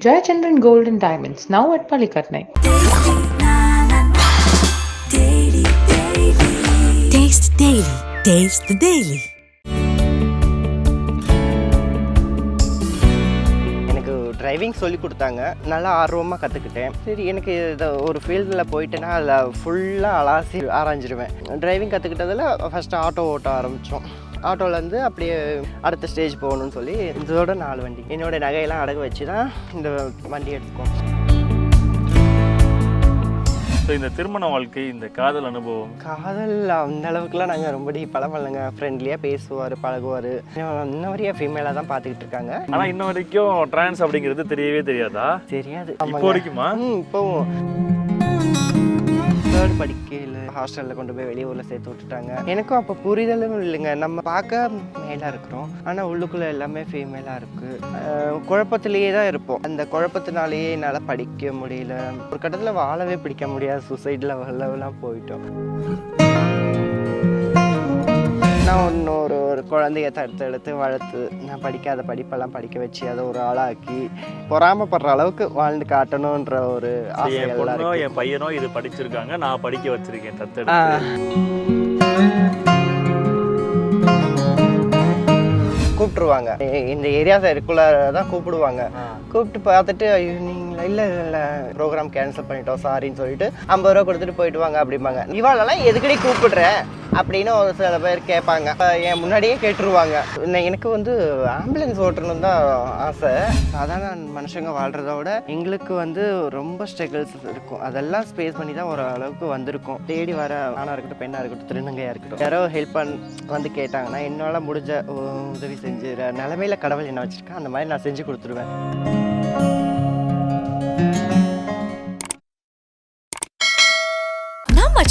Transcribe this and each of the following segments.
Jayachandran Gold and Diamonds, now at Palikatnai. Taste Daily. Taste the Daily. எனக்கு driving சொல்லி கொடுத்தாங்க நல்லா ஆர்வமாக கற்றுக்கிட்டேன் சரி எனக்கு இதை ஒரு ஃபீல்டில் போயிட்டேன்னா அதில் ஃபுல்லாக அலாசி ஆராய்ஞ்சிருவேன் டிரைவிங் கற்றுக்கிட்டதில் ஃபஸ்ட்டு ஆட்டோ ஓட்ட ஆரம்பித்தோம் ஆட்டோலேருந்து அப்படியே அடுத்த ஸ்டேஜ் போகணும்னு சொல்லி இதோட நாலு வண்டி. என்னோட நகையெல்லாம் அடகு வச்சு தான் இந்த வண்டி எடுத்துக்கோம் ஸோ இந்த திருமண வாழ்க்கை இந்த காதல் அனுபவம்? காதல் அந்த அளவுக்குலாம் நாங்கள் ரொம்ப பண்ணலங்க. ஃப்ரெண்ட்லியாக பேசுவார் பழகுவார். இன்ன வரையும் ஃபீமேலாக தான் பார்த்துக்கிட்டு இருக்காங்க. ஆனா இன்ன வரைக்கும் டிரான்ஸ் அப்படிங்கிறது தெரியவே தெரியாதா? தெரியாது. இப்போ வரைக்குமா ம் இப்போவும். தேர்ட் படிக்கையில் ஹாஸ்டலில் கொண்டு போய் வெளியூரில் சேர்த்து விட்டுட்டாங்க. எனக்கும் அப்போ புரிதலும் இல்லைங்க. நம்ம பார்க்க மேலாக இருக்கிறோம். ஆனால் உள்ளுக்குள்ளே எல்லாமே ஃபீமேலாக இருக்குது குழப்பத்திலேயே தான் இருப்போம். அந்த குழப்பத்தினாலேயே என்னால் படிக்க முடியல. ஒரு கட்டத்தில் வாழவே பிடிக்க முடியாது சூசைட் லெவல்லாம் போயிட்டோம். நான் இன்னொரு ஒரு குழந்தைய தடுத்து எடுத்து வளர்த்து நான் படிக்காத படிப்பெல்லாம் படிக்க வச்சு அதை ஒரு ஆளாக்கி பொறாமப்படுற அளவுக்கு வாழ்ந்து காட்டணுன்ற ஒரு ஆசை என் எல்லாம் பொண்ணோ இருக்கு. என் பையனோ இது படிச்சிருக்காங்க நான் படிக்க வச்சிருக்கேன் ஆ. தத்தெடுத்து கூப்பிட்டுருவாங்க. இந்த ஏரியா சைடுக்குள்ள தான் கூப்பிடுவாங்க கூப்பிட்டு பார்த்துட்டு ஐயோ நீங்களா? இல்லை இல்லை. ப்ரோக்ராம் கேன்சல் பண்ணிட்டோம் சாரின்னு சொல்லிட்டு ஐம்பது ரூபா கொடுத்துட்டு போயிட்டு வாங்க அப்படிம்பாங்க. இவாளெல்லாம் எதுக்கடி கூப்பிடுற? அப்படின்னு ஒரு சில பேர் கேட்பாங்க. என் முன்னாடியே கேட்டுருவாங்க. எனக்கு வந்து ஆம்புலன்ஸ் ஓட்டணும் தான் ஆசை. சாதாரண மனுஷங்க வாழ்றத விட எங்களுக்கு வந்து ரொம்ப ஸ்ட்ரகிள்ஸ் இருக்கும். அதெல்லாம் ஸ்பேஸ் பண்ணி தான் ஒரு அளவுக்கு வந்திருக்கும். தேடி வர ஆணாக இருக்கட்டும் பெண்ணாக இருக்கட்டும் திருநங்கையாக இருக்கட்டும் யாரோ ஹெல்ப் பண் வந்து கேட்டாங்கன்னா என்னால் முடிஞ்ச உ- உதவி செஞ்சு நிலமையில கடவுள் என்ன வச்சிருக்கேன். அந்த மாதிரி நான் செஞ்சு கொடுத்துருவேன்.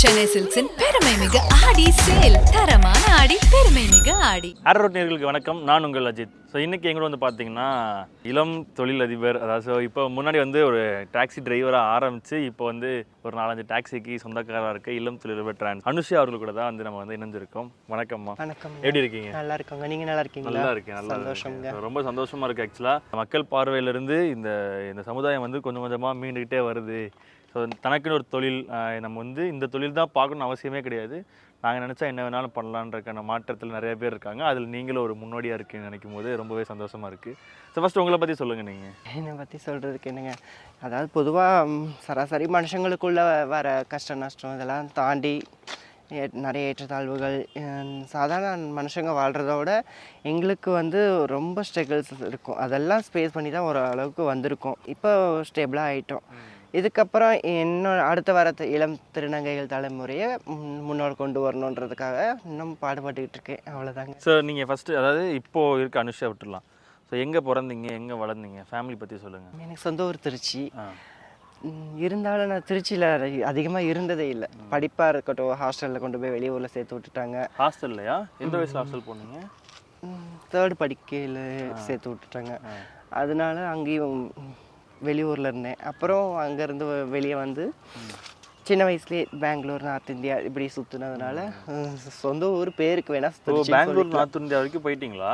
சென்னை சில்க்ஸின் பெருமை மிக ஆடி சேல். தரமான ஆடி பெருமை மிக ஆடி. ஆரோட் நேர்களுக்கு வணக்கம். நான் உங்கள் அஜித். ஸோ இன்னைக்கு எங்களோட வந்து பார்த்தீங்கன்னா இளம் தொழில் அதிபர் அதாவது ஸோ இப்போ முன்னாடி வந்து ஒரு டாக்ஸி டிரைவராக ஆரம்பிச்சு இப்போ வந்து ஒரு நாலஞ்சு டாக்ஸிக்கு சொந்தக்காரராக இருக்க இளம் தொழிலதிபர் டிரான்ஸ் அனுஷி அவர்கள் கூட தான் வந்து நம்ம வந்து இணைஞ்சிருக்கோம். வணக்கம்மா. வணக்கம். எப்படி இருக்கீங்க? நல்லா இருக்கோங்க. நீங்க நல்லா இருக்கீங்களா? நல்லா இருக்கேன் நல்லா இருக்கேன். ரொம்ப சந்தோஷமா இருக்கு ஆக்சுவலா மக்கள் பார்வையில இருந்து இந்த இந்த சமுதாயம் வந்து கொஞ்சம் கொஞ்சமா மீண்டுகிட்டே வருது. ஸோ தனக்குன்னு ஒரு தொழில் நம்ம வந்து இந்த தொழில் தான் பார்க்கணும்னு அவசியமே கிடையாது. நாங்கள் நினச்சா என்ன வேணாலும் பண்ணலான்றக்கான மாற்றத்தில் நிறைய பேர் இருக்காங்க. அதில் நீங்களும் ஒரு முன்னோடியாக இருக்கீங்கன்னு நினைக்கும் போது ரொம்பவே சந்தோஷமா இருக்கு. ஸோ ஃபர்ஸ்ட் உங்களை பற்றி சொல்லுங்க நீங்கள் என்னை பற்றி சொல்கிறதுக்கு என்னங்க? அதாவது பொதுவாக சராசரி மனுஷங்களுக்குள்ள வர கஷ்ட நஷ்டம் இதெல்லாம் தாண்டி நிறைய ஏற்றத்தாழ்வுகள் சாதாரண மனுஷங்க வாழ்கிறத விட எங்களுக்கு வந்து ரொம்ப ஸ்ட்ரகிள்ஸ் இருக்கும். அதெல்லாம் ஸ்பேஸ் பண்ணி தான் ஒரு அளவுக்கு வந்திருக்கோம். இப்போ ஸ்டேபிளாக ஆகிட்டோம் இதுக்கப்புறம் இன்னும் அடுத்த வர இளம் திருநங்கைகள் தலைமுறையை முன்- முன்னோர் கொண்டு வரணுன்றதுக்காக இன்னும் பாடுபட்டுக்கிட்டு இருக்கேன் அவ்வளோதாங்க ஸோ நீங்கள் ஃபஸ்ட்டு அதாவது இப்போ இருக்க அனுஷா விட்டுடலாம். ஸோ எங்கே பிறந்தீங்க? எங்கே வளர்ந்தீங்க? ஃபேமிலி பற்றி சொல்லுங்கள் எனக்கு சொந்த ஊர் திருச்சி. இருந்தாலும் நான் திருச்சியில் அதிகமாக இருந்ததே இல்லை. படிப்பாக இருக்கட்டும் ஹாஸ்டலில் கொண்டு போய் வெளியூரில் சேர்த்து விட்டுட்டாங்க. ஹாஸ்டல்லையா? எந்த வயசில் ஹாஸ்டல் போனீங்க? தேர்ட் படிக்கையில் சேர்த்து விட்டுட்டாங்க. அதனால அங்கேயும் வெளியூரில் இருந்தேன். அப்புறம் அங்கேருந்து வெளியே வந்து சின்ன வயசுலேயே பெங்களூர் நார்த் இந்தியா இப்படி சுற்றுனதுனால சொந்த ஊர் பேருக்கு வேணா பெங்களூர். நார்த் இந்தியா வரைக்கும் போயிட்டீங்களா?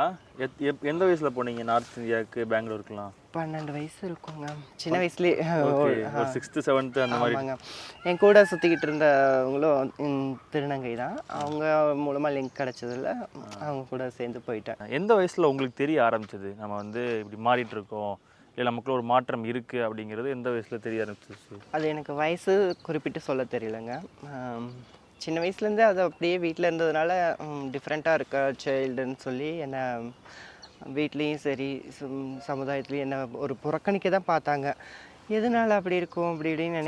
எந்த வயசுல போனீங்க நார்த் இந்தியாவுக்கு பெங்களூருக்குலாம்? பன்னெண்டு வயசு இருக்குங்க. சின்ன வயசுலேயே. சிக்ஸ்த்து செவன்த்து அந்த மாதிரி. என் கூட சுற்றிக்கிட்டு இருந்தவங்களும் திருநங்கை தான். அவங்க மூலமாக லிங்க் கிடச்சதில் அவங்க கூட சேர்ந்து போயிட்டேன். எந்த வயசுல உங்களுக்கு தெரிய ஆரம்பிச்சது? நம்ம வந்து இப்படி மாறிட்டு இருக்கோம். இல்லை நமக்குள்ள ஒரு மாற்றம் இருக்கு அப்படிங்கிறது எந்த வயசுல தெரிய ஆரம்பிச்சிச்சு? அது எனக்கு வயசு குறிப்பிட்டு சொல்ல தெரியலங்க. சின்ன வயசுலேருந்தே அது அப்படியே வீட்டில் இருந்ததுனால டிஃப்ரெண்ட்டாக இருக்க சைல்டுன்னு சொல்லி என்னை வீட்லேயும் சரி சம்- சமுதாயத்துலேயும் என்ன ஒரு புறக்கணிக்க தான் பார்த்தாங்க. எதனால அப்படி இருக்கும் அப்படி இப்படின்னு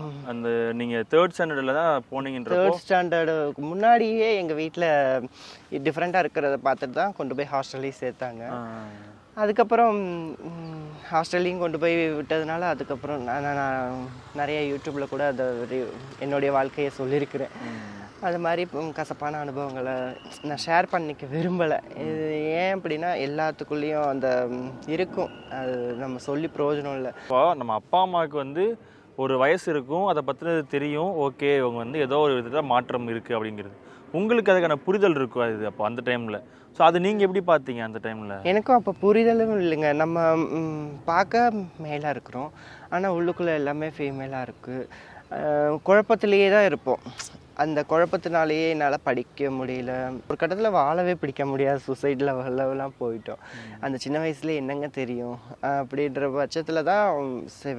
ம். அந்த நீங்க தேர்ட் ஸ்டாண்டர்டில் தான் போனீங்கன்றப்போ? தேர்ட் ஸ்டாண்டர்டுக்கு முன்னாடியே எங்கள் வீட்டில் டிஃப்ரெண்ட்டாக இருக்கிறத பார்த்துட்டு தான் கொண்டு போய் ஹாஸ்டல்லையும் சேர்த்தாங்க. அதுக்கப்புறம் ஹாஸ்டல்லையும் கொண்டு போய் விட்டதுனால அதுக்கப்புறம் நான் நான் நிறைய யூடியூப்பில் கூட அதை என்னுடைய வாழ்க்கையை சொல்லியிருக்கிறேன். அது மாதிரி கசப்பான அனுபவங்களை நான் ஷேர் பண்ணிக்க விரும்பலை. இது ஏன் அப்படின்னா எல்லாத்துக்குள்ளேயும் அந்த இருக்கும். அது நம்ம சொல்லி பிரயோஜனம் இல்லை. இப்போ நம்ம அப்பா அம்மாவுக்கு வந்து ஒரு வயசு இருக்கும். அதை பற்றினது தெரியும். ஓகே இவங்க வந்து ஏதோ ஒரு விதத்தில் மாற்றம் இருக்குது அப்படிங்கிறது. உங்களுக்கு அதுக்கான புரிதல் இருக்கும் அது அப்போ அந்த டைமில் ஸோ அது நீங்கள் எப்படி பார்த்தீங்க அந்த டைமில் எனக்கும் அப்போ புரிதலும் இல்லைங்க. நம்ம பார்க்க மேலாக இருக்கிறோம். ஆனால் உள்ளுக்குள்ளே எல்லாமே ஃபீமேலாக இருக்குது குழப்பத்திலேயே தான் இருப்போம். அந்த குழப்பத்தினாலேயே என்னால் படிக்க முடியல. ஒரு கட்டத்தில் வாழவே பிடிக்க முடியாது சூசைட் லெவல்லாம் போயிட்டோம். அந்த சின்ன வயசுல என்னங்க தெரியும்? அப்படின்ற பட்சத்தில் தான்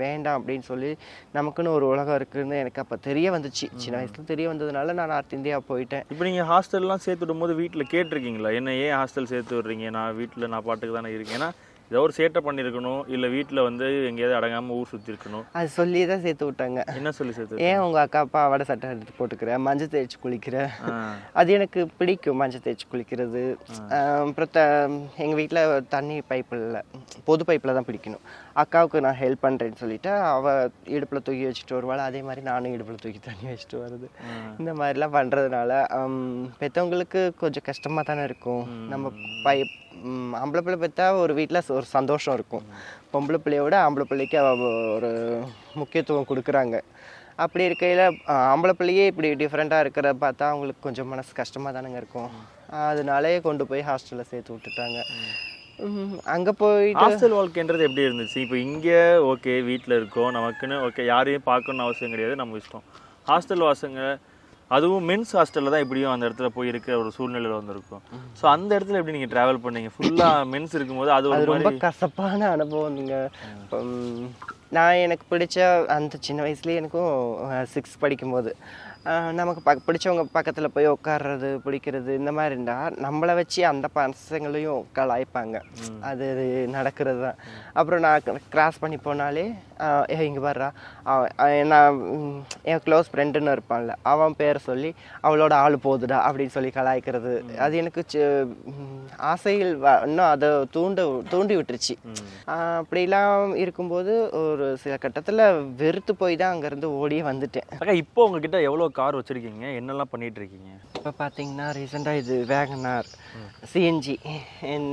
வேண்டாம் அப்படின்னு சொல்லி நமக்குன்னு ஒரு உலகம் இருக்குன்னு எனக்கு அப்போ தெரிய வந்துச்சு. சின்ன வயசுல தெரிய வந்ததுனால நான் நார்த் இந்தியா போயிட்டேன். இப்போ நீங்கள் ஹாஸ்டல்லாம் சேர்த்து விடும்போது வீட்டில் கேட்டிருக்கீங்களா? என்ன ஏன் ஹாஸ்டல் சேர்த்து விடுறீங்க? நான் வீட்டில் நான் பாட்டுக்கு தானே இருக்கேன். ஏன்னா ஏதோ ஒரு சேட்டை பண்ணியிருக்கணும் இல்லை வீட்டில் வந்து எங்கேயாவது அடங்காமல் ஊர் சுற்றி இருக்கணும் அது சொல்லி தான் சேர்த்து விட்டாங்க. என்ன சொல்லி சேர்த்து ஏன் உங்க அக்கா அப்பா அவட சட்டை எடுத்து போட்டுக்கிற? மஞ்சள் தேய்ச்சி குளிக்கிற. அது எனக்கு பிடிக்கும் மஞ்சள் தேய்ச்சி குளிக்கிறது. அப்புறம் த எங்கள் வீட்டில் தண்ணி பைப்பு இல்லை பொது பைப்பில் தான் பிடிக்கணும். அக்காவுக்கு நான் ஹெல்ப் பண்ணுறேன்னு சொல்லிட்டு அவள் இடுப்பில் தூக்கி வச்சுட்டு வருவாள். அதே மாதிரி நானும் இடுப்பில் தூக்கி தண்ணி வச்சுட்டு வருது. இந்த மாதிரிலாம் பண்ணுறதுனால பெற்றவங்களுக்கு கொஞ்சம் கஷ்டமாக தானே இருக்கும். நம்ம பை ம், ஆம்பளை பிள்ளை பார்த்தா ஒரு வீட்டில் ஒரு சந்தோஷம் இருக்கும். பொம்பளை பிள்ளையோட ஆம்பளை பிள்ளைக்கு அவ ஒரு முக்கியத்துவம் கொடுக்குறாங்க. அப்படி இருக்கையில் ஆம்பளை பிள்ளையே இப்படி டிஃப்ரெண்ட்டாக இருக்கிறத பார்த்தா அவங்களுக்கு கொஞ்சம் மனசு கஷ்டமாக தானேங்க இருக்கும். அதனாலே கொண்டு போய் ஹாஸ்டலில் சேர்த்து விட்டுட்டாங்க. அங்கே போயிட்டு ஹாஸ்டல் வாழ்க்கைன்றது எப்படி இருந்துச்சு? இப்போ இங்கே ஓகே வீட்டில் இருக்கோம். நமக்குன்னு ஓகே யாரையும் பார்க்கணும்னு அவசியம் கிடையாது. நம்ம இஷ்டம். ஹாஸ்டல் வாசங்க அதுவும் மென்ஸ் ஹாஸ்டலில் தான் எப்படியும் அந்த இடத்துல போய் இருக்கிற ஒரு சூழ்நிலையில் வந்திருக்கும். ஸோ அந்த இடத்துல எப்படி நீங்கள் ட்ராவல் பண்ணீங்க? ஃபுல்லாக மென்ஸ் இருக்கும்போது அது ஒரு ரொம்ப கசப்பான அனுபவம்ங்க உம், நான் எனக்கு பிடிச்ச அந்த சின்ன வயசுலேயே எனக்கும் சிக்ஸ் படிக்கும்போது. நமக்கு பக் பிடிச்சவங்க பக்கத்தில் போய் உட்கார்றது பிடிக்கிறது இந்த மாதிரி இருந்தால் நம்மளை வச்சு அந்த பசங்களையும் கலாய்ப்பாங்க. அது நடக்கிறது தான். அப்புறம் நான் கிராஸ் பண்ணி போனாலே ஏய் இங்கே வர்றா நான் என் க்ளோஸ் ஃப்ரெண்டுன்னு இருப்பான்ல அவன் பேரை சொல்லி அவளோட ஆள் போகுதுடா அப்படின்னு சொல்லி கலாய்க்கிறது. அது எனக்கு வ- இன்னும் அதை தூண்ட தூண்டி விட்டுருச்சு. அப்படிலாம் இருக்கும்போது ஒரு சில கட்டத்தில் வெறுத்து போய் தான் அங்கேருந்து ஓடியே வந்துட்டேன். இப்போ உங்ககிட்ட எவ்வளோ கார் வச்சிருக்கீங்க? என்னெல்லாம் பண்ணிகிட்ருக்கீங்க இப்போ பார்த்தீங்கன்னா ரீசெண்டாக இது வேகனார் சிஎன்ஜி என்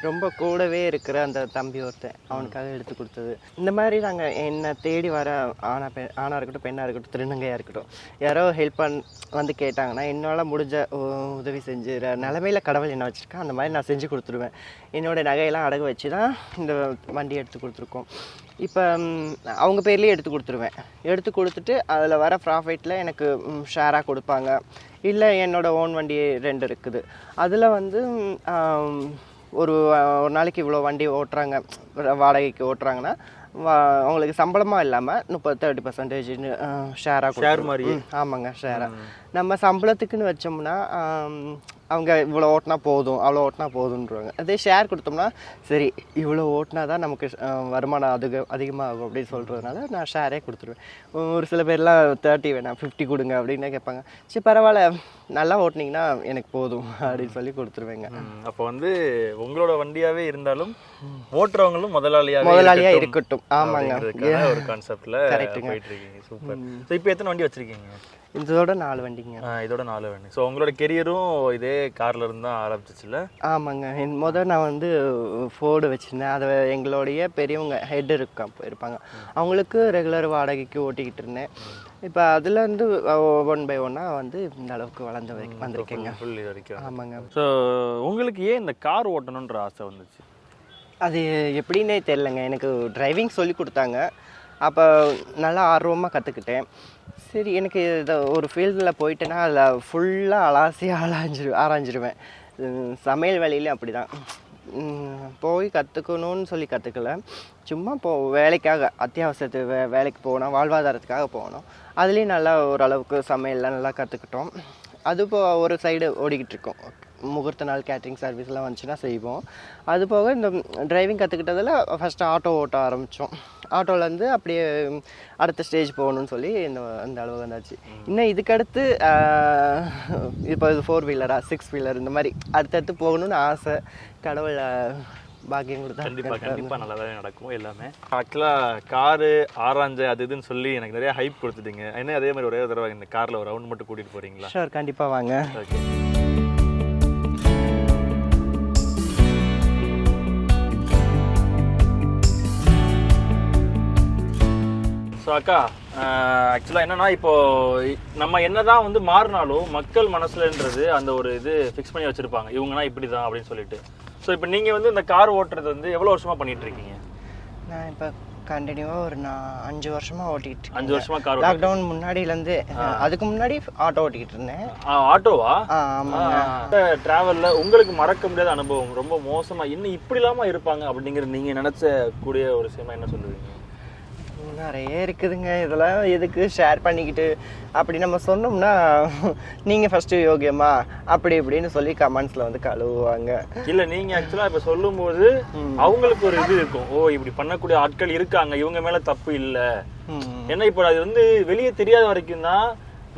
ரொம்ப கூடவே இருக்கிற அந்த தம்பி ஒருத்தன் அவனுக்காக எடுத்து கொடுத்தது. இந்த மாதிரி நாங்கள் என்னை தேடி வர ஆனா பெண் ஆணாக இருக்கட்டும் பெண்ணாக இருக்கட்டும் திருநங்கையாக இருக்கட்டும் யாரோ ஹெல்ப் பண் வந்து கேட்டாங்கன்னா என்னால் முடிஞ்ச உ- உதவி செஞ்சு நிலமையில கடவுள் என்ன வச்சுருக்கேன் அந்த மாதிரி நான் செஞ்சு கொடுத்துருவேன். என்னோட நகையெல்லாம் அடகு வச்சு தான் இந்த வண்டி எடுத்து கொடுத்துருக்கோம். இப்போ அவங்க பேர்லேயே எடுத்து கொடுத்துருவேன். எடுத்து கொடுத்துட்டு அதில் வர ப்ராஃபிட்டில் எனக்கு ஷேராக கொடுப்பாங்க. இல்லை என்னோட ஓன் வண்டி ரெண்டு இருக்குது. அதில் வந்து ஒரு ஒரு நாளைக்கு இவ்வளோ வண்டி ஓட்டுறாங்க. வாடகைக்கு ஓட்டுறாங்கன்னா அவங்களுக்கு சம்பளமாக இல்லாமல் முப்பது தேர்ட்டி பர்சன்டேஜ்னு ஷேராக Share மாதிரியே? ஆமாங்க ஷேராக நம்ம சம்பளத்துக்குன்னு வச்சோம்னா அவங்க இவ்வளோ ஓட்டினா போதும் அவ்வளோ ஓட்டினா போதுன்றாங்க அதே ஷேர் கொடுத்தோம்னா சரி இவ்வளோ ஓட்டினா தான் நமக்கு வருமானம் அதிக அதிகமாகும் அப்படின்னு சொல்கிறதுனால நான் ஷேரே கொடுத்துருவேன். ஒரு சில பேர்லாம் தேர்ட்டி வேணாம் ஃபிஃப்டி கொடுங்க அப்படின்னு கேட்பாங்க. சரி பரவாயில்ல நல்லா ஓட்டுனீங்கன்னா எனக்கு போதும் அப்படின்னு சொல்லி கொடுத்துருவேங்க. அப்போ வந்து உங்களோட வண்டியாவே இருந்தாலும் ஓட்டுறவங்களும் முதலாளியாவே முதலாளியா இருக்கட்டும். ஆமாங்க. ஒரு கான்செப்ட்ல இருக்கீங்க. சூப்பர் ஸோ இப்போ எத்தனை வண்டி வச்சிருக்கீங்க? இதோட நாலு வண்டிங்க. இதோட நாலு வண்டி. ஸோ உங்களோட கெரியரும் இதே கார்ல இருந்து தான் ஆரம்பிச்சிச்சுல? ஆமாங்க. என் முதல் நான் வந்து ஃபோர்டு வச்சுருந்தேன். அதை எங்களுடைய பெரியவங்க ஹெட் இருக்கா இருப்பாங்க. அவங்களுக்கு ரெகுலர் வாடகைக்கு ஓட்டிக்கிட்டு இருந்தேன். இப்போ அதுலேருந்து ஒன் பை ஒன்னாக வந்து இந்த அளவுக்கு வளர்ந்து வந்திருக்கேங்க. ஃபுல் வரைக்கும். ஆமாங்க. ஸோ உங்களுக்கு ஏன் இந்த கார் ஓட்டணுன்ற ஆசை வந்துச்சு? அது எப்படின்னே தெரிலங்க எனக்கு டிரைவிங் சொல்லி கொடுத்தாங்க. அப்போ நல்லா ஆர்வமாக கற்றுக்கிட்டேன் சரி எனக்கு இதை ஒரு ஃபீல்டில் போயிட்டேன்னா அதில் ஃபுல்லாக அலாசி ஆராய்ஞ்சிரு ஆராய்ஞ்சிருவேன். சமையல் வேலையிலையும் அப்படி தான் போய் கற்றுக்கணும்னு சொல்லி கற்றுக்கல சும்மா போ வேலைக்காக அத்தியாவசியத்து வே வேலைக்கு போகணும் வாழ்வாதாரத்துக்காக போகணும். அதுலேயும் நல்லா ஓரளவுக்கு சமையல்லாம் நல்லா கற்றுக்கிட்டோம் அது போ ஒரு சைடு ஓடிக்கிட்டு இருக்கோம் முகூர்த்த நாள் கேட்ரிங் சர்வீஸ்லாம் வந்துச்சுன்னா செய்வோம். அது போக இந்த டிரைவிங் கற்றுக்கிட்டதில் ஃபஸ்ட்டு ஆட்டோ ஓட்ட ஆரம்பித்தோம் ஆட்டோலேருந்து அப்படியே அடுத்த ஸ்டேஜ் போகணும்னு சொல்லி இந்த இந்த அளவு வந்தாச்சு. இன்னும் இதுக்கடுத்து இப்போ இது ஃபோர் வீலரா சிக்ஸ் வீலர் இந்த மாதிரி அடுத்தடுத்து போகணும்னு ஆசை. கடவுள் பாக்கியம் கொடுத்தா கண்டிப்பா நல்லாவே நடக்கும் எல்லாமே. ஆக்சுவலா காரு ஆராய்ஞ்சு அது இதுன்னு சொல்லி எனக்கு நிறைய ஹைப் கொடுத்துட்டீங்க. என்ன அதே மாதிரி ஒரே தடவை இந்த கார்ல ஒரு ரவுண்ட் மட்டும் கூட்டிட்டு போறீங்களா? ஷோர் கண்டிப்பாக வாங்க. ஓகே ஸோ அக்கா ஆக்சுவலாக என்னன்னா இப்போ நம்ம என்னதான் வந்து மாறினாலும் மக்கள் மனசுலன்றது அந்த ஒரு இது ஃபிக்ஸ் பண்ணி வச்சிருப்பாங்க. இவங்கன்னா இப்படி தான் அப்படின்னு சொல்லிட்டு. ஸோ இப்போ நீங்கள் வந்து இந்த கார் ஓட்டுறது வந்து எவ்வளோ வருஷமா பண்ணிட்டு இருக்கீங்க? நான் இப்போ கண்டினியூவாக ஒரு நான் அஞ்சு வருஷமா ஓட்டிட்டு இருக்கேன். அஞ்சு வருஷமா கார் லாக்டவுன் முன்னாடியிலேருந்து அதுக்கு முன்னாடி ஆட்டோ ஓட்டிக்கிட்டு இருந்தேன். ஆட்டோவா? ஆ ஆமாங்க. டிராவல்ல உங்களுக்கு மறக்க முடியாத அனுபவம் ரொம்ப மோசமா இன்னும் இப்படி இல்லாம இருப்பாங்க அப்படிங்கிற நீங்க நினைச்ச கூடிய ஒரு விஷயமா என்ன சொல்லுவீங்க? நிறைய இருக்குதுங்க. இதெல்லாம் எதுக்கு? ஷேர் பண்ணிக்கிட்டு அப்படி நம்ம சொன்னோம்னா நீங்கள் ஃபஸ்ட்டு யோகியமா அப்படி இப்படின்னு சொல்லி கமெண்ட்ஸில் வந்து கழுவுவாங்க. இல்ல நீங்க ஆக்சுவலா இப்ப சொல்லும்போது அவங்களுக்கு ஒரு இது இருக்கும். ஓ இப்படி பண்ணக்கூடிய ஆட்கள் இருக்காங்க. இவங்க மேல தப்பு இல்ல. ஏன்னா இப்போ அது வந்து வெளியே தெரியாத வரைக்கும் தான்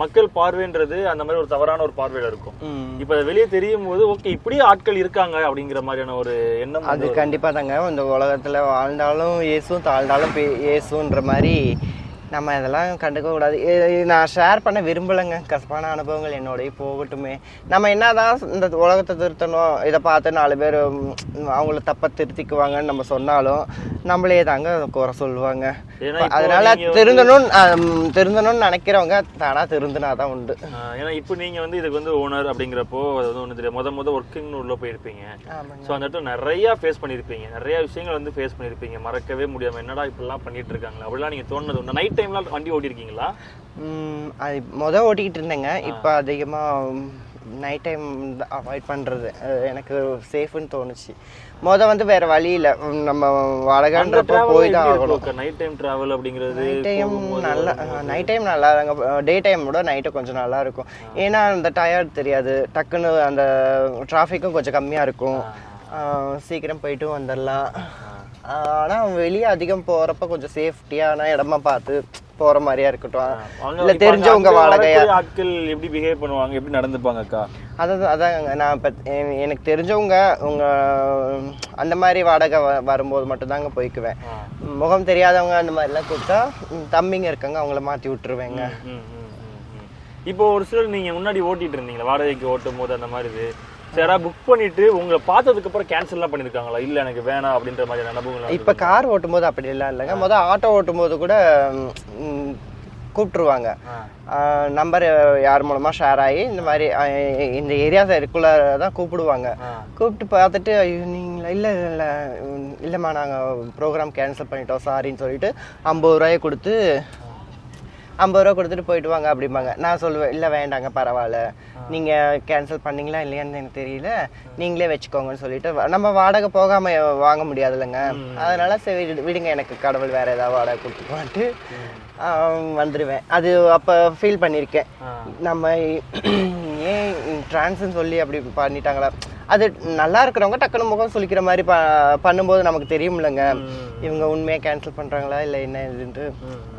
மக்கள் பார்வைன்றது அந்த மாதிரி ஒரு தவறான ஒரு பார்வையில இருக்கும். இப்ப வெளியே தெரியும் போது ஓகே இப்படியே ஆட்கள் இருக்காங்க அப்படிங்கிற மாதிரியான ஒரு எண்ணம் அது வந்து கண்டிப்பாக தாங்க இந்த உலகத்தில் வாழ்ந்தாலும் ஏசும் தாழ்ந்தாலும் பே ஏசுன்ற மாதிரி நம்ம இதெல்லாம் கண்டுக்க கூடாது. இ- நான் ஷேர் பண்ண விரும்பலைங்க. கசப்பான அனுபவங்கள் என்னோடய போகட்டுமே. நம்ம என்னதான் இந்த உலகத்தை திருத்தணும் இதை பார்த்து நாலு பேர் அவங்கள தப்ப திருத்திக்குவாங்கன்னு நம்ம சொன்னாலும் நம்மளே தாங்க குறை சொல்லுவாங்க. அதனால வந்து- திருந்தணும்னு நினைக்கிறவங்க தானா திருந்தினா தான் உண்டு. ஏன்னா இப்போ நீங்க வந்து இதுக்கு வந்து ஓனர் அப்படிங்கிறப்போ அது வந்து ஒன்று தெரியும் முத முத ஒர்க்கிங்னு உள்ள போயிருப்பீங்க. ஸோ அந்த இடத்துல நிறைய ஃபேஸ் பண்ணியிருப்பீங்க. நிறைய விஷயங்கள் வந்து ஃபேஸ் பண்ணியிருப்பீங்க. மறக்கவே முடியாம என்னடா இப்படிலாம் பண்ணிட்டு இருக்காங்களா அப்படிலாம் நீங்க தோணுது உண்டு? நைட் டைம்லாம் வண்டி ம், அது மொதல் ஓட்டிக்கிட்டு இருந்தேங்க. இப்போ அதிகமாக நைட் டைம் அவாய்ட் பண்ணுறது எனக்கு சேஃப்னு தோணுச்சு. மொதல் வந்து வேற வழி இல்லை. நம்ம வடகன்றப்ப போய் தான் ஆகணும். நைட் டைம் டிராவல் அப்படிங்கிறது நைட் டைம் நல்லா நைட் டைம் நல்லா தாங்க டே டைம் விட நைட்டு கொஞ்சம் நல்லா இருக்கும். ஏன்னா அந்த டயர்ட் தெரியாது. டக்குன்னு அந்த டிராஃபிக்கும் கொஞ்சம் கம்மியாக இருக்கும். சீக்கிரம் போயிட்டு வந்துடலாம் ஆனால் வெளியே அதிகம் போகிறப்ப கொஞ்சம் சேஃப்டியான இடமா பார்த்து போகிற மாதிரியா இருக்கட்டும். இல்லை தெரிஞ்சவங்க வாடகையா ஆட்கள் எப்படி பிஹேவ் பண்ணுவாங்க? எப்படி நடந்துப்பாங்க அக்கா அதான் அதாங்க. நான் இப்போ எனக்கு தெரிஞ்சவங்க உங்க அந்த மாதிரி வாடகை வரும்போது மட்டும்தாங்க போய்க்குவேன். முகம் தெரியாதவங்க அந்த மாதிரிலாம் கூப்பிட்டா தம்பிங்க இருக்காங்க அவங்கள மாற்றி விட்டுருவேங்க. இப்போ ஒரு சிலர் நீங்க முன்னாடி ஓட்டிட்டு இருந்தீங்களா வாடகைக்கு ஓட்டும் போது அந்த மாதிரி சரி புக் பண்ணிட்டு உங்களை பார்த்ததுக்கு அப்புறம் கேன்சல்லாம் பண்ணிருக்காங்களா? இல்ல எனக்கு வேணாம் அப்படின்ற மாதிரி அனுபவங்கள் இப்போ கார் ஓட்டும்போது அப்படிலாம் இல்லைங்க. மொதல் ஆட்டோ ஓட்டும்போது கூட ம், கூப்பிட்டுருவாங்க. நம்பர் யார் மூலமாக ஷேர் ஆகி இந்த மாதிரி இந்த ஏரியா சைடுக்குள்ளே தான் கூப்பிடுவாங்க. கூப்பிட்டு பார்த்துட்டு ஐயோ நீங்களா? இல்லை இல்லை இல்லைம்மா நாங்கள் ப்ரோக்ராம் கேன்சல் பண்ணிட்டோம் சாரின்னு சொல்லிட்டு ஐம்பது ரூபாயை கொடுத்து ஐம்பது ரூபா கொடுத்துட்டு போயிட்டு வாங்க அப்படிம்பாங்க. நான் சொல்லுவேன் இல்லை வேண்டாங்க பரவாயில்ல. நீங்கள் கேன்சல் பண்ணீங்களா இல்லையான்னு எனக்கு தெரியல. நீங்களே வச்சுக்கோங்கன்னு சொல்லிட்டு நம்ம வாடகை போகாமல் வாங்க முடியாதுல்லங்க. அதனால சரி விடு- விடுங்க எனக்கு கடவுள் வேற ஏதாவது வாடகை கொடுத்துக்குவான்ட்டு வந்துடுவேன் அது அப்போ ஃபீல் பண்ணியிருக்கேன் நம்ம ஏன் ட்ரான்ஸ்ன்னு சொல்லி அப்படி பண்ணிட்டாங்களா? அது நல்லா இருக்கிறவங்க டக்குனு முகம் சொல்லிக்கிற மாதிரி ப பண்ணும்போது நமக்கு தெரியும்லங்க. இவங்க உண்மையாக கேன்சல் பண்ணுறாங்களா இல்லை என்ன இதுன்ட்டு.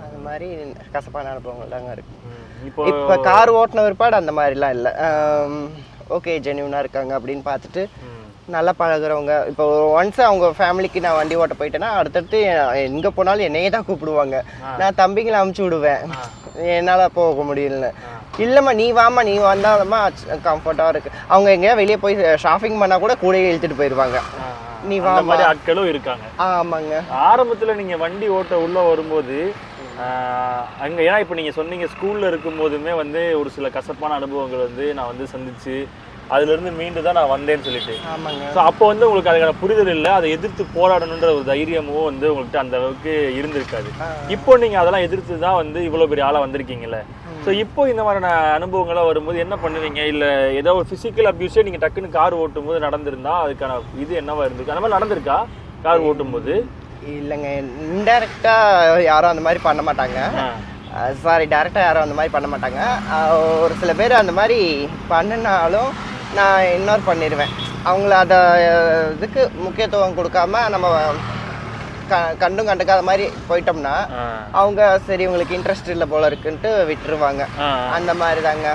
அது மாதிரி கசப்பான அனுபவங்கள் தாங்க இருக்கு. இப்போ கார் ஓட்டின பிற்பாடு அந்த மாதிரிலாம் இல்லை. ஓகே ஜென்யூனாக இருக்காங்க அப்படின்னு பார்த்துட்டு நல்லா பழகுறவங்க. இப்போ ஒன்ஸ் அவங்க ஃபேமிலிக்கு நான் வண்டி ஓட்ட போயிட்டேன்னா அடுத்தடுத்து எங்கே போனாலும் என்னையே தான் கூப்பிடுவாங்க நான் தம்பிங்களை அமுச்சு விடுவேன். என்னால் போக முடியல இல்லைம்மா நீ வாம்மா நீ வந்தாலும்மா கம்ஃபர்ட்டாக இருக்கு. அவங்க எங்கேயா வெளியே போய் ஷாப்பிங் பண்ணால் கூட கூடயே இழுத்துட்டு போயிடுவாங்க நீ வாம்மா. மாதிரி ஆட்களும் இருக்காங்க. ஆமாங்க. ஆரம்பத்துல நீங்க வண்டி ஓட்ட உள்ள வரும்போது அங்க ஏன்னா இப்ப நீங்க சொன்னீங்க ஸ்கூல்ல இருக்கும் போதுமே வந்து ஒரு சில கசப்பான அனுபவங்கள் வந்து நான் வந்து சந்திச்சு அதுல இருந்து மீண்டு தான் நான் வந்தேன்னு சொல்லிட்டு. ஆமாங்க. ஸோ அப்போ வந்து உங்களுக்கு அதுக்கான புரிதல் இல்லை. அதை எதிர்த்து போராடணுன்ற ஒரு தைரியமும் வந்து உங்கள்கிட்ட அந்த அளவுக்கு இருந்திருக்காது. இப்போ நீங்க அதெல்லாம் எதிர்த்து தான் வந்து இவ்வளவு பெரிய ஆளா வந்திருக்கீங்கல்ல. ஸோ இப்போ இந்த மாதிரியான அனுபவங்கள்லாம் வரும்போது என்ன பண்ணுவீங்க? இல்ல ஏதோ ஒரு பிசிக்கல் அபியூஸே நீங்க டக்குன்னு கார் ஓட்டும் போது நடந்திருந்தா அதுக்கான இது என்னவா இருந்திருக்கு? அந்த மாதிரி நடந்திருக்கா? கார் ஓட்டும் போது இல்லைங்க இன்டெரக்டாக யாரும் அந்த மாதிரி பண்ண மாட்டாங்க. சாரி டேரெக்டாக யாரும் அந்த மாதிரி பண்ண மாட்டாங்க. ஒரு சில பேர் அந்த மாதிரி பண்ணினாலும் நான் இக்னோர் பண்ணிடுவேன் அவங்கள அதை இதுக்கு முக்கியத்துவம் கொடுக்காம நம்ம க கண்டும் கண்டுக்காத மாதிரி போயிட்டோம்னா அவங்க சரி உங்களுக்கு இன்ட்ரெஸ்ட் இல்லை போல இருக்குன்ட்டு விட்டுருவாங்க. அந்த மாதிரி தாங்க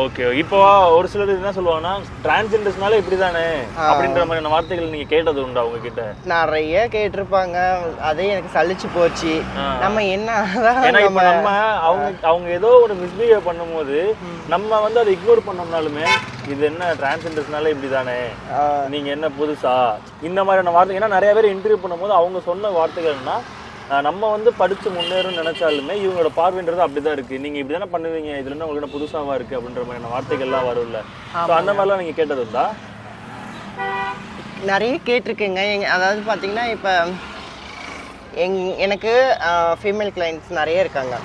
ஓகே இப்போ ஒரு சிலர் என்ன சொல்லுவாங்கன்னா டிரான்ஸ்ஜெண்டர்ஸ்னால இப்படிதானே? அப்படின்ற மாதிரியான வார்த்தைகள் நீங்க கேட்டது உண்டா அவங்க கிட்ட நிறைய கேட்டிருப்பாங்க. அதே எனக்கு சலிச்சு போச்சு. நம்ம என்ன இப்ப நம்ம அவங்க அவங்க ஏதோ ஒரு மிஸ்பிஹேவ் பண்ணும்போது நம்ம வந்து அதை இக்னோர் பண்ணோம்னாலுமே இது என்ன டிரான்ஸ்ஜெண்டர்ஸ்னால இப்படிதானே? நீங்க என்ன புதுசா? இந்த மாதிரியான வார்த்தை ஏன்னா நிறைய பேர் இன்டர்வியூ பண்ணும்போது அவங்க சொன்ன வார்த்தைகள் என்ன ஆஹ் நம்ம வந்து படிச்சு முன்னேறும் நினைச்சாலுமே இவங்களோட பார்வைன்றது அப்படிதான் இருக்கு. நீங்க இப்படி தானே பண்ணுவீங்க? இதுல என்ன உங்களுக்கு என்ன புதுசாவா இருக்கு அப்படின்ற மாதிரியான வார்த்தைகள்லாம் வரும்ல. So அந்த மாதிரிலாம் நீங்க கேட்டது உண்டா? நிறைய கேட்டிருக்கேங்க. எங்க அதாவது பார்த்தீங்கன்னா இப்போ எங் எனக்கு ஃபீமேல் கிளைண்ட்ஸ் நிறைய இருக்காங்க.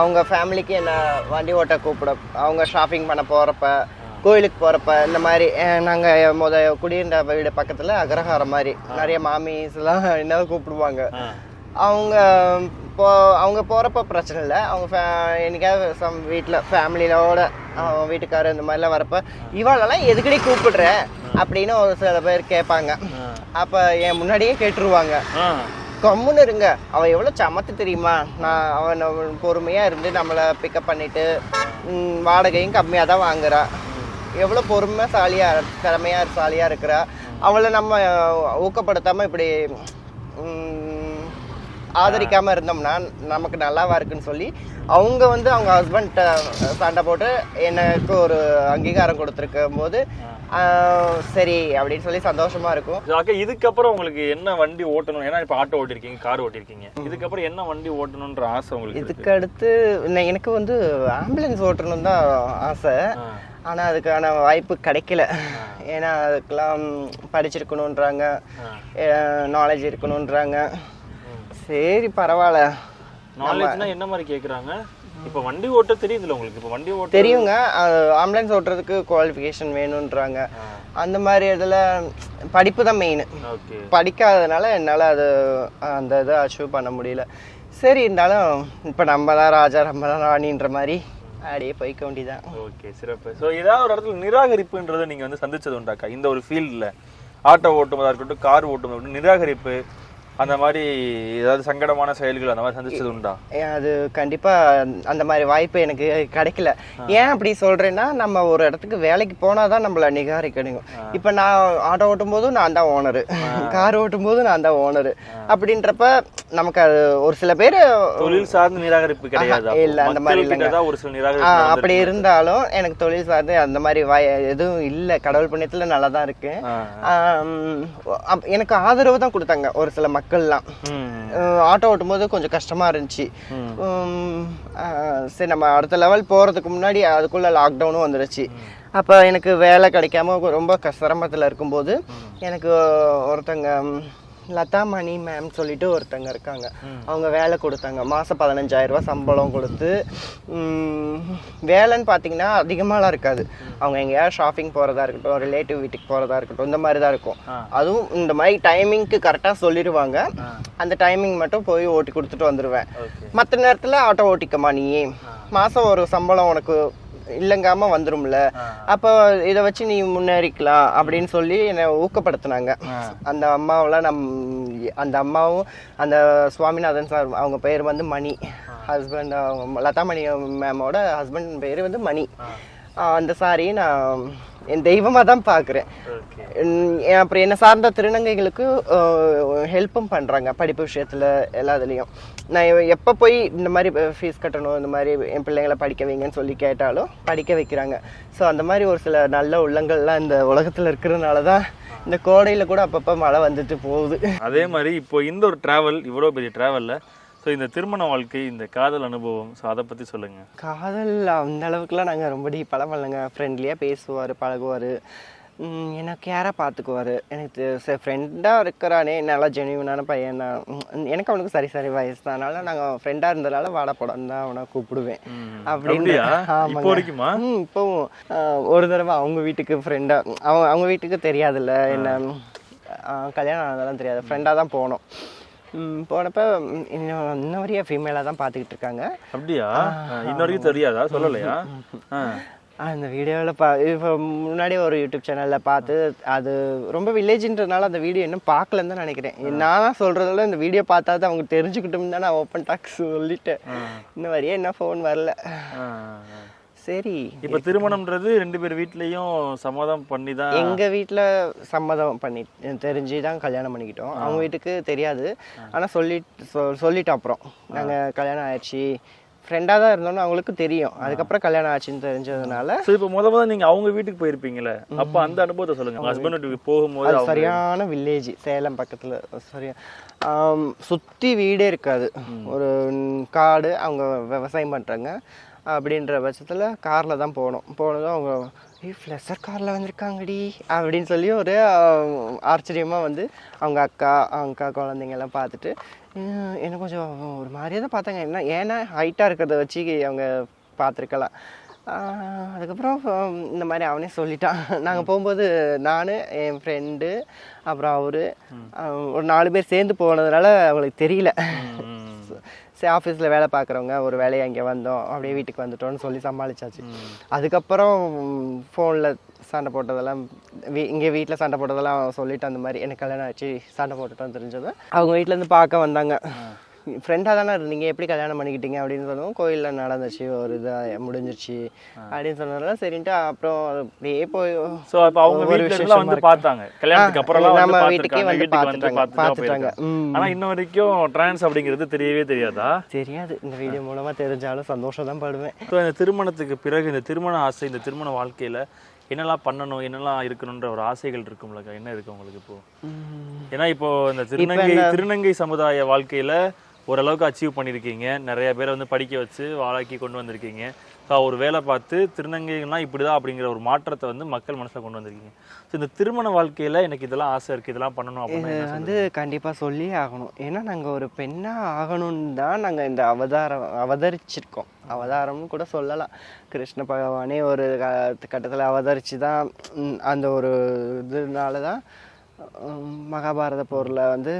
அவங்க ஃபேமிலிக்கு என்ன வண்டி ஓட்ட கூப்பிட அவங்க ஷாப்பிங் பண்ண போகிறப்ப கோயிலுக்கு போகிறப்ப இந்த மாதிரி நாங்கள் முத குடியிருந்த வீடு பக்கத்தில் அக்ரஹாரம் மாதிரி. நிறைய மாமிஸ்லாம் என்ன கூப்பிடுவாங்க. அவங்க போ அவங்க போகிறப்ப பிரச்சனை இல்லை. அவங்க fa- என்னைக்காவது சம் வீட்டில் ஃபேமிலியோட அவங்க வீட்டுக்காரர் இந்த மாதிரிலாம் வரப்ப இவாளெல்லாம் எதுக்கடி கூப்பிடுற? அப்படின்னு ஒரு சில பேர் கேட்பாங்க. அப்போ என் முன்னாடியே கேட்டுருவாங்க. கம்முன்னு இருங்க. அவன் எவ்வளோ சமத்து தெரியுமா? நான் அவன் பொறுமையாக இருந்து நம்மளை பிக்கப் பண்ணிட்டு வாடகையும் கம்மியாக தான் வாங்குறா. எவ்வளோ பொறுமைசாலியாக திறமையாக சாலியாக இருக்கிறா. அவளை நம்ம ஊக்கப்படுத்தாமல் இப்படி ம், ஆதரிக்காம இருந்தோம்னா நமக்கு நல்லாவா இருக்குன்னு சொல்லி அவங்க வந்து அவங்க ஹஸ்பண்ட்ட சண்டை போட்டு எனக்கு ஒரு அங்கீகாரம் கொடுத்துருக்கும் போது சரி அப்படின்னு சொல்லி சந்தோஷமா இருக்கும். அக்கா இதுக்கப்புறம் உங்களுக்கு என்ன வண்டி ஓட்டணும்? ஏன்னா இப்ப ஆட்டோ ஓட்டிருக்கீங்க கார் ஓட்டிருக்கீங்க. இதுக்கப்புறம் என்ன வண்டி ஓட்டணும்ன்ற ஆசை உங்களுக்கு? இதுக்கு அடுத்து எனக்கு வந்து ஆம்புலன்ஸ் ஓட்டணும் தான் ஆசை. ஆ. ஆனா அதுக்கான வாய்ப்பு கிடைக்கல. ஏன்னா அதுக்கெல்லாம் படிச்சிருக்கணுன்றாங்க நாலேஜ் இருக்கணுன்றாங்க சரி பரவாயில்ல. நாலேஜ்னா என்ன மாதிரி கேக்குறாங்க? இப்ப வண்டி ஓட்ட தெரியுதுல உங்களுக்கு? இப்ப வண்டி ஓட்ட தெரியுங்க. ஆம்புலன்ஸ் ஓட்டுறதுக்கு குவாலிஃபிகேஷன் வேணுன்றாங்க அந்த மாதிரி இதில் படிப்பு தான் மெயின் ஓகே படிக்காததுனால என்னால் அது அந்த இதை அச்சீவ் பண்ண முடியல. சரி இருந்தாலும் இப்போ நம்ம தான் ராஜா நம்ம தான் ராணின்ற மாதிரி அப்படியே போய்க்க வேண்டியதான் ஓகே சிறப்பு. ஸோ ஏதாவது ஒரு இடத்துல நிராகரிப்புன்றதை நீங்க வந்து சந்திச்சது உண்டாக்கா இந்த ஒரு ஃபீல்டில் ஆட்டோ ஓட்டுவதா இருக்கட்டும் கார் ஓட்டுவதா இருக்கட்டும் நிராகரிப்பு அந்த மாதிரி ஏதாவது சங்கடமான செயல்கள் அந்த மாதிரி சந்திச்சது உண்டா அது கண்டிப்பாக அந்த மாதிரி வாய்ப்பு எனக்கு கிடைக்கல. ஏன் அப்படி சொல்கிறேன்னா நம்ம ஒரு இடத்துக்கு வேலைக்கு போனால் தான் நம்மள நிகாரிக்கணும். இப்போ நான் ஆட்டோ ஓட்டும் போதும் நான் தான் ஓனரு. கார் ஓட்டும் போதும் நான் தான் ஓனரு. அப்படின்றப்ப நமக்கு அது ஒரு சில பேர் தொழில் சார்ந்த நிராகரிப்பு கிடையாது. இல்ல, அந்த மாதிரி இல்லைங்க. ஒரு சில நிராகரிப்பு அப்படி இருந்தாலும் எனக்கு தொழில் சார்ந்து அந்த மாதிரி வாய் எதுவும் இல்லை. கடவுள் புண்ணியத்தில் நல்லா தான் இருக்கு எனக்கு ஆதரவு தான் கொடுத்தாங்க ஒரு சில மக்கள்லாம். ஆட்டோ ஓட்டும்போது கொஞ்சம் கஷ்டமா இருந்துச்சு. சரி நம்ம அடுத்த லெவல் போறதுக்கு முன்னாடி அதுக்குள்ள லாக்டவுனும் வந்துருச்சு. அப்போ எனக்கு வேலை கிடைக்காம ரொம்ப சிரமத்துல இருக்கும்போது எனக்கு ஒருத்தங்க லதா மணி மேம் சொல்லிட்டு ஒருத்தங்க இருக்காங்க. அவங்க வேலை கொடுத்தாங்க. மாசம் பதினஞ்சாயிரம் ரூபாய் சம்பளம் கொடுத்து வேலைன்னு பார்த்தீங்கன்னா அதிகமாலாம் இருக்காது. அவங்க எங்கேயாவது ஷாப்பிங் போகிறதா இருக்கட்டும் ரிலேட்டிவ் வீட்டுக்கு போகிறதா இருக்கட்டும் இந்த மாதிரி தான் இருக்கும் அதுவும் இந்த மாதிரி டைமிங்க்கு கரெக்டாக சொல்லிடுவாங்க. அந்த டைமிங் மட்டும் போய் ஓட்டி கொடுத்துட்டு வந்துடுவேன். மற்ற நேரத்தில் ஆட்டோ ஓட்டிக்கமா நீ மாதம் ஒரு சம்பளம் உனக்கு இல்லைங்காம வந்துரும்ல. அப்போ இதை வச்சு நீ முன்னேறிக்கலாம் அப்படின்னு சொல்லி என்னை ஊக்கப்படுத்துனாங்க. அந்த அம்மாவெல்லாம் நம் அந்த அம்மாவும் அந்த சுவாமிநாதன் சார் அவங்க பேர் வந்து மணி. ஹஸ்பண்ட் அவங்க லதா மணி மேமோட ஹஸ்பண்ட் பேர் வந்து மணி. அந்த சாரி நான் என் தெய்வமாக தான் பார்க்குறேன். அப்புறம் என்னை சார்ந்த திருநங்கைகளுக்கு ஹெல்ப்பும் பண்ணுறாங்க படிப்பு விஷயத்தில் எல்லா இதுலேயும். நான் எப்போ போய் இந்த மாதிரி ஃபீஸ் கட்டணும் இந்த மாதிரி என் பிள்ளைங்களை படிக்க வைங்கன்னு சொல்லி கேட்டாலும் படிக்க வைக்கிறாங்க. ஸோ அந்த மாதிரி ஒரு சில நல்ல உள்ளங்கள்லாம் இந்த உலகத்தில் இருக்கிறதுனால தான் இந்த கோடையில் கூட அப்பப்போ மழை வந்துட்டு போகுது. அதே மாதிரி இப்போ இந்த ஒரு டிராவல் இவ்வளோ பெரிய டிராவலில் ஸோ இந்த திருமண வாழ்க்கை இந்த காதல் அனுபவம் ஸோ அதை பற்றி சொல்லுங்க. காதல் அந்த அளவுக்குலாம் நாங்கள் ரொம்ப டீப்பெல்லாம் பண்ணலங்க ஃப்ரெண்ட்லியாக பேசுவார் பழகுவார். என்ன கேராக பார்த்துக்குவார் எனக்கு ஃப்ரெண்டாக இருக்கிறானே. நல்லா ஜெனியூனான பையன் தான். எனக்கு அவனுக்கு சரி சரி வயசு தான். அதனால நாங்கள் ஃப்ரெண்டாக இருந்தனால வாட படம் தான் அவனை கூப்பிடுவேன். அப்படின்னு? ஆமாங்க. ம் இப்போவும் ஒரு தடவை அவங்க வீட்டுக்கு ஃப்ரெண்டாக அவங்க அவங்க வீட்டுக்கு தெரியாதுல்ல. என்ன கல்யாணம் ஆனதெல்லாம் தெரியாது. ஃப்ரெண்டாக தான் போனோம். போனப்ப இன்ன வரையும் ஃபீமேலாக தான் பார்த்துக்கிட்டு இருக்காங்க. அப்படியா? இன்ன வரைக்கும் தெரியாதா? சொல்லலையா. அந்த வீடியோவில் பா இப்போ முன்னாடி ஒரு யூடியூப் சேனலில் பார்த்து அது ரொம்ப வில்லேஜ்ன்றனால அந்த வீடியோ இன்னும் பார்க்கலன்னு தான் நினைக்கிறேன். நானா சொல்கிறதில்ல இந்த வீடியோ பார்த்தா தான் அவங்க தெரிஞ்சுக்கிட்டும் தான் நான் ஓப்பன் டாக்ஸ் சொல்லிட்டேன். இன்னும் வரையும் என்ன ஃபோன் வரல. சரி. இப்போ திருமணம்ன்றது ரெண்டு பேர் வீட்லயும் சம்மதம் பண்ணி தான் எங்கள் வீட்டில் சம்மதம் பண்ணி தெரிஞ்சு தான் கல்யாணம் பண்ணிக்கிட்டோம். அவங்க வீட்டுக்கு தெரியாது. ஆனால் சொல்லி சொல்லிட்டோம் அப்புறம். நாங்கள் கல்யாணம் ஆயிடுச்சு. ஃப்ரெண்டாக தான் இருந்தோம்னு அவங்களுக்கு தெரியும். அதுக்கப்புறம் கல்யாணம் ஆச்சுன்னு தெரிஞ்சதுனால. ஸோ இப்போ முத முத நீங்க அவங்க வீட்டுக்கு போயிருப்பீங்களே அப்ப அந்த அனுபவத்தை சொல்லுங்க. ஹஸ்பண்ட் வீட்டுக்கு போகும்போது சரியான வில்லேஜ் சேலம் பக்கத்தில். சரியா சுத்தி வீடே இருக்காது. ஒரு காடு அவங்க விவசாயம் பண்றாங்க. அப்படின்ற பட்சத்தில் காரில் தான் போனோம். போனதும் அவங்க ஃப்ளெஷர் காரில் வந்திருக்காங்கடி அப்படின்னு சொல்லி ஒரு ஆம், ஆச்சரியமா வந்து அவங்க அக்கா அக்கா குழந்தைங்க எல்லாம் பார்த்துட்டு "ம், என்ன கொஞ்சம் ஒரு மாதிரியே தான் பார்த்தாங்க. என்ன ஏன்னா ஹைட்டாக இருக்கிறத வச்சு அவங்க பார்த்துருக்கலாம். அதுக்கப்புறம் இந்த மாதிரி அவனே சொல்லிட்டான். நாங்கள் போகும்போது நான் என் ஃப்ரெண்டு அப்புறம் அவரு ஒரு நாலு பேர் சேர்ந்து போனதுனால அவங்களுக்கு தெரியல. சரி ஆஃபீஸில் வேலை பார்க்குறவங்க ஒரு வேலையை அங்கே வந்தோம் அப்படியே வீட்டுக்கு வந்துட்டோம்னு சொல்லி சமாளிச்சாச்சு. அதுக்கப்புறம் ஃபோனில் சண்டை போட்டதெல்லாம் வீ இங்கே வீட்டில் சண்டை போட்டதெல்லாம் சொல்லிட்டு அந்த மாதிரி எனக்கு கல்யாணம் ஆச்சு சண்டை போட்டுட்டோம்னு தெரிஞ்சது அவங்க வீட்டிலேருந்து பார்க்க வந்தாங்க. ஃப்ரெண்டாக தானே இருந்தீங்க? எப்படி கல்யாணம் பண்ணிக்கிட்டீங்க? அப்படின்னு சொன்னோம் கோயிலில் நடந்துச்சு ஒரு இதாக முடிஞ்சிருச்சு அப்படின்னு சொன்னதால சரின்ட்டு அப்புறம் அப்படியே போய் சோ அப்ப அவங்க விசேஷமா எல்லாம் வந்து. பார்த்தாங்க. கல்யாணத்துக்கு அப்புறம் நம்ம வீட்டுக்கே வந்து பார்த்துட்டாங்க, பார்த்துட்டாங்க. போயிருக்காங்க ம். ஆனா இன்ன வரைக்கும் டிரான்ஸ் அப்படிங்கிறது தெரியவே தெரியாதா? தெரியாது. இந்த வீடியோ மூலமாக தெரிஞ்சாலும் சந்தோஷம் தான் படுவேன். ஸோ இந்த திருமணத்துக்கு பிறகு இந்த திருமண ஆசை இந்த திருமண வாழ்க்கையில என்னெல்லாம் பண்ணணும் என்னெல்லாம் இருக்கணுன்ற ஒரு ஆசைகள் இருக்கும்லக்கா என்ன இருக்கு உங்களுக்கு இப்போ? ஏன்னா இப்போ இந்த திருநங்கை திருநங்கை சமுதாய வாழ்க்கையில ஓரளவுக்கு அச்சீவ் பண்ணியிருக்கீங்க நிறைய பேரை வந்து படிக்க வச்சு வாழாக்கி கொண்டு வந்திருக்கீங்க. ஸோ ஒரு வேலை பார்த்து திருநங்கைன்னா இப்படிதான் அப்படிங்கிற ஒரு மாற்றத்தை வந்து மக்கள் மனசுல கொண்டு வந்திருக்கீங்க. ஸோ இந்த திருமண வாழ்க்கையில எனக்கு இதெல்லாம் ஆசை இருக்கு. இதெல்லாம் பண்ணணும் அப்படின்னு வந்து கண்டிப்பாக சொல்லி ஆகணும். ஏன்னா நாங்கள் ஒரு பெண்ணாக ஆகணும்னு தான் நாங்கள் இந்த அவதாரம் அவதரிச்சிருக்கோம். அவதாரம்னு கூட சொல்லலாம். கிருஷ்ண பகவானே ஒரு கட்டத்தில் அவதரிச்சு தான் அந்த ஒரு இதனால தான் மகாபாரத போரில் வந்து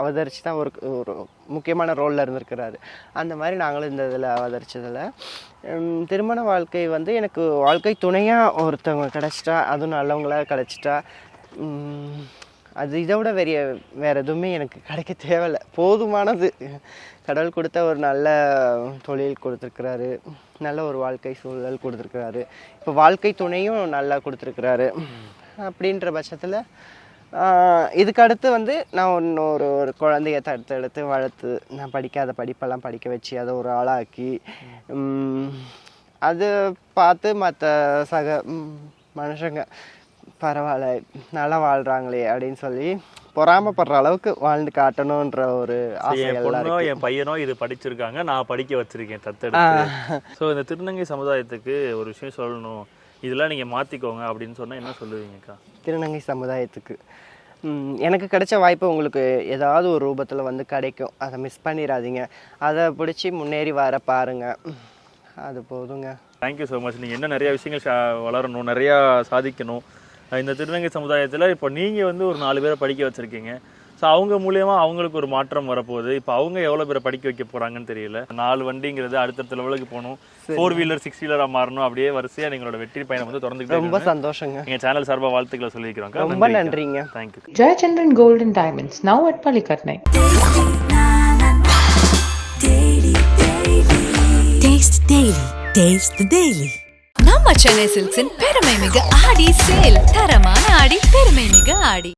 அவதரிச்சு தான் ஒரு ஒரு முக்கியமான ரோலில் இருந்திருக்கிறாரு. அந்த மாதிரி நாங்களும் இந்த இதில் அவதரிச்சதில். திருமண வாழ்க்கை வந்து எனக்கு வாழ்க்கை துணையாக ஒருத்தவங்க கிடச்சிட்டா அதுவும் நல்லவங்களாக கிடச்சிட்டா அது இதை விட வெறிய வேறு எதுவுமே எனக்கு கிடைக்க தேவையில்ல. போதுமானது. கடவுள் கொடுத்த ஒரு நல்ல தொழில் கொடுத்துருக்குறாரு. நல்ல ஒரு வாழ்க்கை சூழல் கொடுத்துருக்குறாரு. இப்போ வாழ்க்கை துணையும் நல்லா கொடுத்துருக்குறாரு. அப்படின்ற பட்சத்தில் இதுக்கு அடுத்து வந்து நான் இன்னொரு ஒரு குழந்தைய தடுத்து எடுத்து வளர்த்து நான் படிக்காத படிப்பெல்லாம் படிக்க வச்சு அதை ஒரு ஆளாக்கி உம், அது பார்த்து மற்ற சக மனுஷங்க பரவாயில்ல நல்லா வாழ்றாங்களே அப்படின்னு சொல்லி பொறாமப்படுற அளவுக்கு வாழ்ந்து காட்டணுன்ற ஒரு ஆசை என் எல்லாம் பொண்ணோ. என் பையனோ இது படிச்சிருக்காங்க நான் படிக்க வச்சிருக்கேன் தத்தெடுத்து. ஸோ இந்த திருநங்கை சமுதாயத்துக்கு ஒரு விஷயம் சொல்லணும் இதெல்லாம் நீங்க மாத்திக்கோங்க அப்படின்னு சொன்னா என்ன சொல்லுவீங்கக்கா? திருநங்கை சமுதாயத்துக்கு. எனக்கு கிடைச்ச வாய்ப்பு உங்களுக்கு ஏதாவது ஒரு ரூபத்தில் வந்து கிடைக்கும். அதை மிஸ் பண்ணிடாதீங்க அதை பிடிச்சி முன்னேறி வர பாருங்கள் அது போதுங்க. தேங்க்யூ ஸோ மச் நீங்கள் என்ன நிறைய விஷயங்கள் சா- வளரணும் நிறையா சாதிக்கணும். இந்த திருநங்கை சமுதாயத்தில் இப்போ நீங்கள் வந்து ஒரு நாலு பேரை படிக்க வச்சுருக்கீங்க. ஸோ அவங்க மூலியமா அவங்களுக்கு ஒரு மாற்றம் வரப்போகுது. இப்போ அவங்க எவ்வளோ பேரை படிக்க வைக்க போகிறாங்கன்னு தெரியல. நாலு வண்டிங்கிறது அடுத்தடுத்த லெவலுக்கு போகணும். ஃபோர் வீலர் சிக்ஸ் வீலராக மாறணும். அப்படியே வரிசையாக நீங்களோட வெற்றி பயணம் வந்து தொடர்ந்துக்கிட்டே ரொம்ப சந்தோஷங்க. எங்கள் சேனல் சார்பாக வாழ்த்துக்களை சொல்லிக்கிறோம். ரொம்ப நன்றிங்க. Thank you Palikatnai. Taste Daily. Taste the Daily. நம்ம சென்னை சில்க்ஸின் பெருமை மிக ஆடி சேல் தரமான ஆடி பெருமை மிக ஆடி.